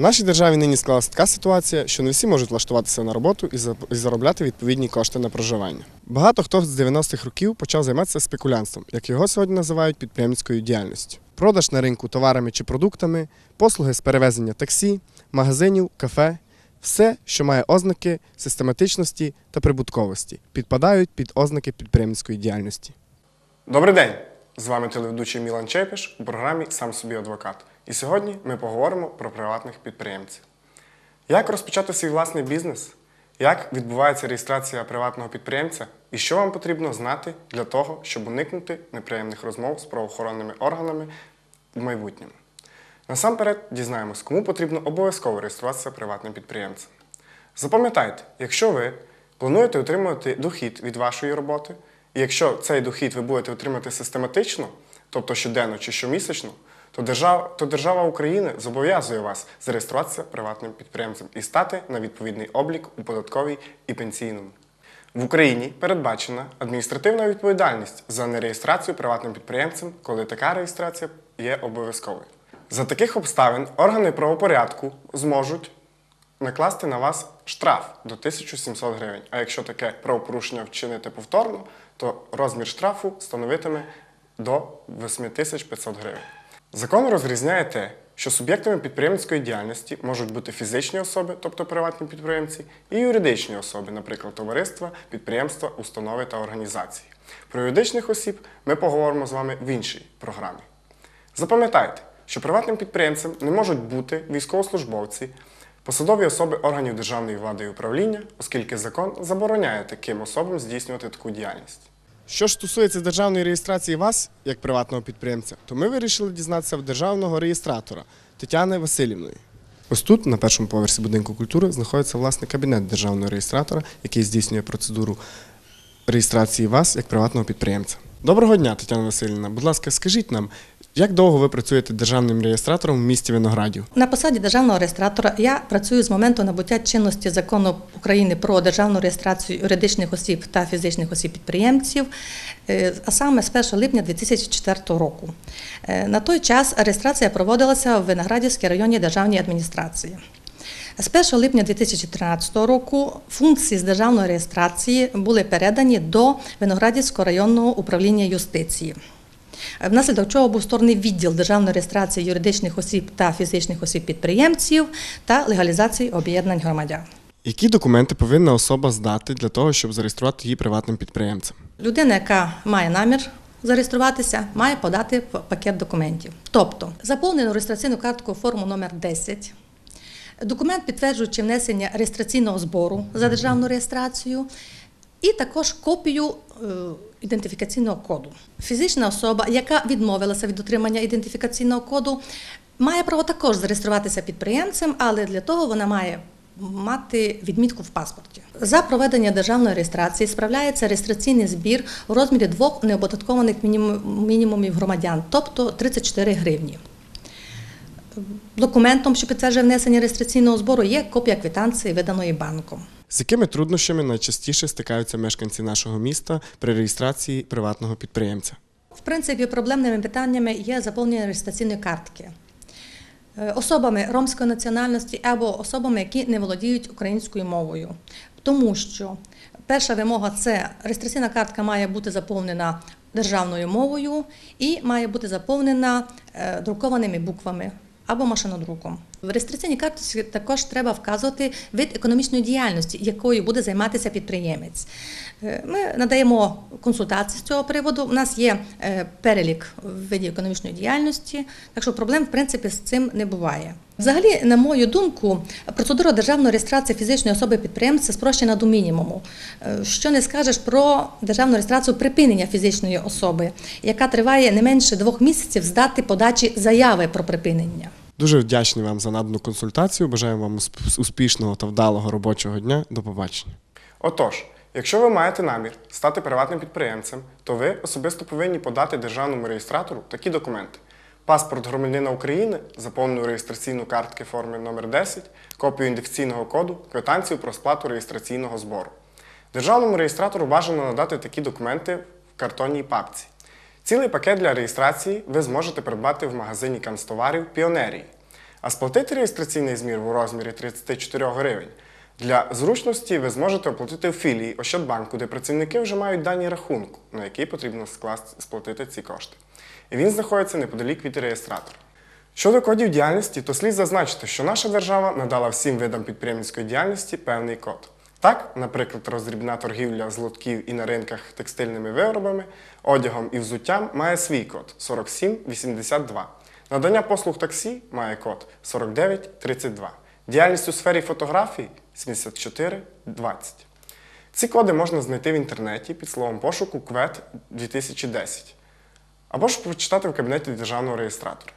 В нашій державі нині склалася така ситуація, що не всі можуть влаштуватися на роботу і за- заробляти відповідні кошти на проживання. Багато хто з 90-х років почав займатися спекулянством, як його сьогодні називають підприємницькою діяльністю. Продаж на ринку товарами чи продуктами, послуги з перевезення таксі, магазинів, кафе все, що має ознаки систематичності та прибутковості, підпадають під ознаки підприємницької діяльності. Добрий день! З вами телеведучий Мілан Чепіш у програмі Сам собі адвокат. І сьогодні ми поговоримо про приватних підприємців. Як розпочати свій власний бізнес? Як відбувається реєстрація приватного підприємця? І що вам потрібно знати для того, щоб уникнути неприємних розмов з правоохоронними органами в майбутньому? Насамперед дізнаємось, кому потрібно обов'язково реєструватися приватним підприємцем. Запам'ятайте, якщо ви плануєте отримувати дохід від вашої роботи, і якщо цей дохід ви будете отримати систематично, тобто щоденно чи щомісячно, то держава, то держава України зобов'язує вас зареєструватися приватним підприємцем і стати на відповідний облік у податковій і пенсійному. В Україні передбачена адміністративна відповідальність за нереєстрацію приватним підприємцем, коли така реєстрація є обов'язковою. За таких обставин органи правопорядку зможуть накласти на вас штраф до 1700 гривень. А якщо таке правопорушення вчинити повторно, то розмір штрафу становитиме до 8500 гривень. Закон розрізняє те, що суб'єктами підприємницької діяльності можуть бути фізичні особи, тобто приватні підприємці, і юридичні особи, наприклад, товариства, підприємства, установи та організації. Про юридичних осіб ми поговоримо з вами в іншій програмі. Запам'ятайте, що приватним підприємцем не можуть бути військовослужбовці, посадові особи органів державної влади і управління, оскільки закон забороняє таким особам здійснювати таку діяльність. Що ж стосується державної реєстрації вас як приватного підприємця, то ми вирішили дізнатися в державного реєстратора Тетяни Васильівної. Ось тут, на першому поверсі будинку культури, знаходиться власне кабінет державного реєстратора, який здійснює процедуру реєстрації вас як приватного підприємця. Доброго дня, Тетяна Васильівна. Будь ласка, скажіть нам, як довго ви працюєте державним реєстратором в місті Виноградів? На посаді державного реєстратора я працюю з моменту набуття чинності закону України про державну реєстрацію юридичних осіб та фізичних осіб підприємців, е, а саме з 1 липня 2004 року. Е, На той час реєстрація проводилася в Виноградівській районній державній адміністрації. З 1 липня 2013 року функції з державної реєстрації були передані до Виноградівського районного управління юстиції. Внаслідок чого був створений відділ державної реєстрації юридичних осіб та фізичних осіб підприємців та легалізації об'єднань громадян. Які документи повинна особа здати для того, щоб зареєструвати її приватним підприємцем? Людина, яка має намір зареєструватися, має подати пакет документів. Тобто заповнену реєстраційну картку форму номер 10, документ, підтверджуючи внесення реєстраційного збору за державну реєстрацію, і також копію е, ідентифікаційного коду. Фізична особа, яка відмовилася від отримання ідентифікаційного коду, має право також зареєструватися підприємцем, але для того вона має мати відмітку в паспорті. За проведення державної реєстрації справляється реєстраційний збір у розмірі двох неоподаткованих мінімумів громадян, тобто 34 гривні. Документом, що підтверджує внесення реєстраційного збору, є копія квитанції, виданої банком. З якими труднощами найчастіше стикаються мешканці нашого міста при реєстрації приватного підприємця? В принципі, проблемними питаннями є заповнення реєстраційної картки. Е, Особами ромської національності або особами, які не володіють українською мовою. Тому що перша вимога це реєстраційна картка має бути заповнена державною мовою і має бути заповнена е, друкованими буквами або машинодруком. В реєстраційній картці також треба вказувати вид економічної діяльності, якою буде займатися підприємець. Е, Ми надаємо консультації з цього приводу. У нас є е, перелік видів економічної діяльності, так що проблем в принципі з цим не буває. Взагалі, на мою думку, процедура державної реєстрації фізичної особи підприємця спрощена до мінімуму. Е, Що не скажеш про державну реєстрацію припинення фізичної особи, яка триває не менше двох місяців з дати подачі заяви про припинення. Дуже вдячні вам за надану консультацію. Бажаємо вам успішного та вдалого робочого дня. До побачення. Отож, якщо ви маєте намір стати приватним підприємцем, то ви особисто повинні подати державному реєстратору такі документи: паспорт громадянина України, заповнену реєстраційну картки форми номер 10, копію ідентифікаційного коду, квитанцію про сплату реєстраційного збору. Державному реєстратору бажано надати такі документи в картонній папці. Цілий пакет для реєстрації ви зможете придбати в магазині канцтоварів Піонерії. а сплатити реєстраційний змір у розмірі 34 гривень. Для зручності ви зможете оплатити в філії Ощадбанку, де працівники вже мають дані рахунку, на який потрібно скласти, сплатити ці кошти. І він знаходиться неподалік від реєстратора. Щодо кодів діяльності, то слід зазначити, що наша держава надала всім видам підприємницької діяльностті певний код. Так, наприклад, роздрібна торгівля з лотків і на ринках текстильними виробами, одягом і взуттям має свій код 4782. Надання послуг таксі має код 4932. Діяльність у сфері фотографій 7420. Ці коди можна знайти в інтернеті під словом пошуку КВЕТ 2010 або ж прочитати в кабінеті державного реєстратора.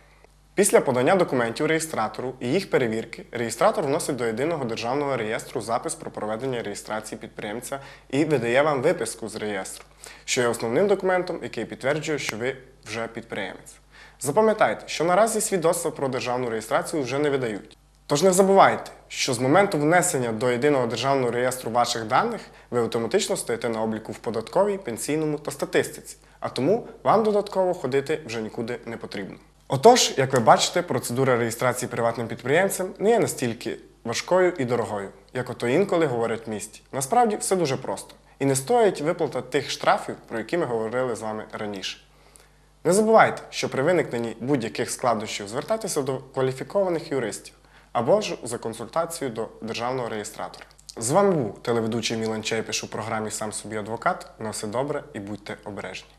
Після подання документів реєстратору і їх перевірки, реєстратор вносить до єдиного державного реєстру запис про проведення реєстрації підприємця і видає вам виписку з реєстру, що є основним документом, який підтверджує, що ви вже підприємець. Запам'ятайте, що наразі свідоцтва про державну реєстрацію вже не видають. Тож не забувайте, що з моменту внесення до єдиного державного реєстру ваших даних ви автоматично стоїте на обліку в податковій, пенсійному та статистиці, а тому вам додатково ходити вже нікуди не потрібно. Отож, як ви бачите, процедура реєстрації приватним підприємцем не є настільки важкою і дорогою, як ото інколи говорять в місті. Насправді все дуже просто і не стоїть виплата тих штрафів, про які ми говорили з вами раніше. Не забувайте, що при виникненні будь-яких складнощів звертайтеся до кваліфікованих юристів або ж за консультацією до державного реєстратора. З вами був телеведучий Мілан Чепіш у програмі Сам собі адвокат. На все добре і будьте обережні.